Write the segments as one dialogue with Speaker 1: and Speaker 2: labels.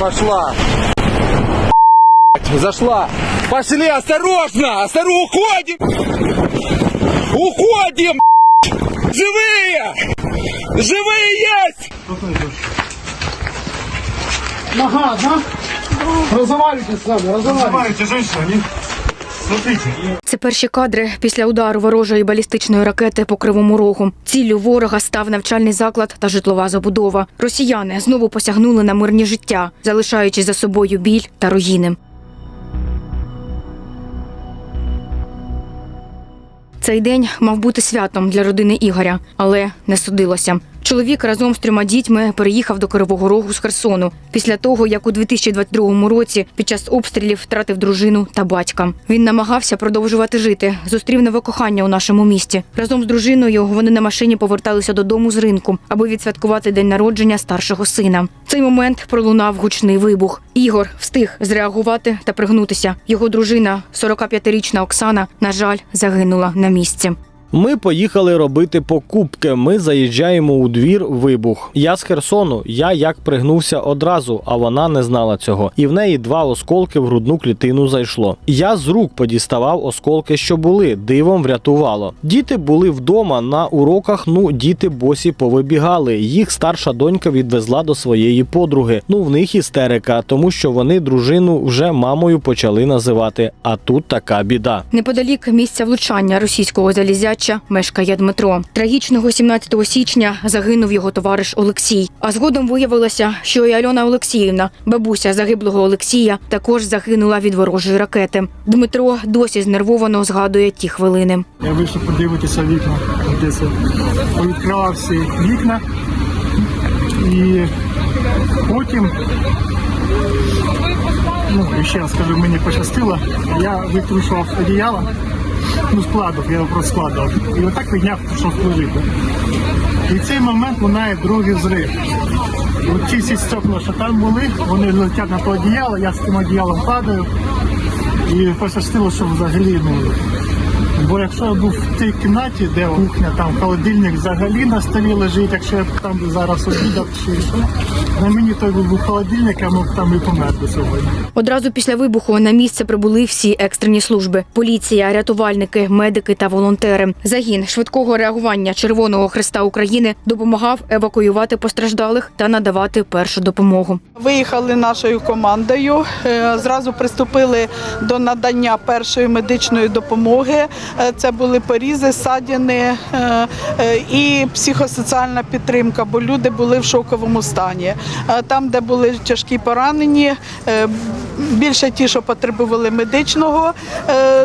Speaker 1: Пошла. Зашла. Пошли, осторожно! Осторожно, уходим! Уходим! Живые! Живые есть!
Speaker 2: Нога, да? Разговаривайте с нами, разговаривайте.
Speaker 3: Разговаривайте, женщина, не...
Speaker 4: Це перші кадри після удару ворожої балістичної ракети по кривому рогу. Ціллю ворога став навчальний заклад та житлова забудова. Росіяни знову посягнули на мирні життя, залишаючи за собою біль та руїни. Цей день мав бути святом для родини Ігоря, але не судилося. Чоловік разом з трьома дітьми переїхав до Кривого Рогу з Херсону після того, як у 2022 році під час обстрілів втратив дружину та батька. Він намагався продовжувати жити, зустрів нове кохання у нашому місті. Разом з дружиною вони на машині поверталися додому з ринку, аби відсвяткувати день народження старшого сина. Цей момент пролунав гучний вибух. Ігор встиг зреагувати та пригнутися. Його дружина, 45-річна Оксана, на жаль, загинула на місці.
Speaker 5: Ми поїхали робити покупки. Ми заїжджаємо у двір. Вибух. Я з Херсону. Я як пригнувся одразу, а вона не знала цього. І в неї два осколки в грудну клітину зайшло. Я з рук подіставав осколки, що були. Дивом врятувало. Діти були вдома на уроках. Ну, діти босі повибігали. Їх старша донька відвезла до своєї подруги. Ну, в них істерика, тому що вони дружину вже мамою почали називати. А тут така біда.
Speaker 4: Неподалік місця влучання російського залізяча мешкає Дмитро. Трагічного 17 січня загинув його товариш Олексій. А згодом виявилося, що і Альона Олексіївна, бабуся загиблого Олексія, також загинула від ворожої ракети. Дмитро досі знервовано згадує ті хвилини.
Speaker 2: Я вийшов подивитися вікна, де це повідкривав всі вікна. І потім, ну, ще раз скажу, мені пощастило, я викручував одіяло, ну, складок, я його проскладував. І отак підняв, пішов служити. І в цей момент лунає другий взрив. От ці всі стекла, що там були, вони летять на то одіяло, я з тим одіялом падаю. І пощастило, що взагалі ну, Бо якщо я був в тій кімнаті, де кухня, там холодильник взагалі на столі лежить, якщо я б там зараз обідав чи що, на мені той був холодильник, я мог там і померти сьогодні.
Speaker 4: Одразу після вибуху на місце прибули всі екстрені служби: поліція, рятувальники, медики та волонтери. Загін швидкого реагування Червоного Христа України допомагав евакуювати постраждалих та надавати першу допомогу.
Speaker 6: Виїхали нашою командою. е, Зразу приступили до надання першої медичної допомоги. Е, Це були порізи, садини е, е, і психосоціальна підтримка, бо люди були в шоковому стані. Там, де були тяжкі поранені, більше ті, що потребували медичного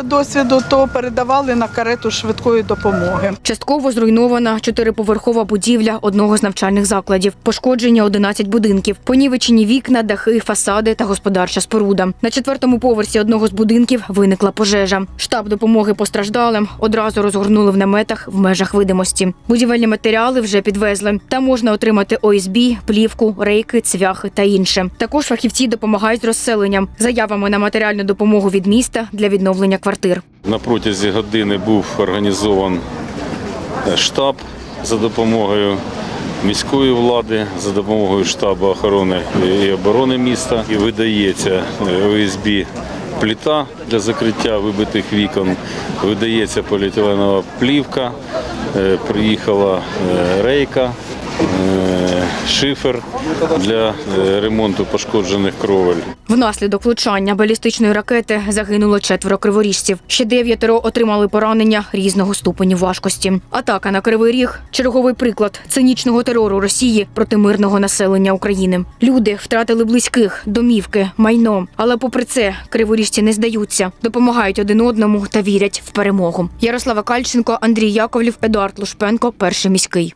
Speaker 6: досвіду, то передавали на карету швидкої допомоги.
Speaker 4: Частково зруйнована чотириповерхова будівля одного з навчальних закладів. Пошкоджені 11 будинків, понівечені вікна, дахи, фасади та господарча споруда. На четвертому поверсі одного з будинків виникла пожежа. Штаб допомоги постраждалим одразу розгорнули в наметах в межах видимості. Будівельні матеріали вже підвезли. Там можна отримати ОСБ, плівку, рейки, цвяхи та інше. Також фахівці допомагають з розселенням, заявами на матеріальну допомогу від міста для відновлення квартир.
Speaker 7: На протязі години був організований штаб за допомогою міської влади, за допомогою штабу охорони і оборони міста. І видається ОСБ пліта для закриття вибитих вікон, видається поліетиленова плівка, е, приїхала е, рейка. Шифер для е, ремонту пошкоджених кровель.
Speaker 4: Внаслідок влучання балістичної ракети загинуло четверо криворіжців. Ще дев'ятеро отримали поранення різного ступеню важкості. Атака на Кривий Ріг черговий приклад цинічного терору Росії проти мирного населення України. Люди втратили близьких, домівки, майно. Але попри це, криворіжці не здаються, допомагають один одному та вірять в перемогу. Ярослава Кальченко, Андрій Яковлів, Едуард Лушпенко, перший міський.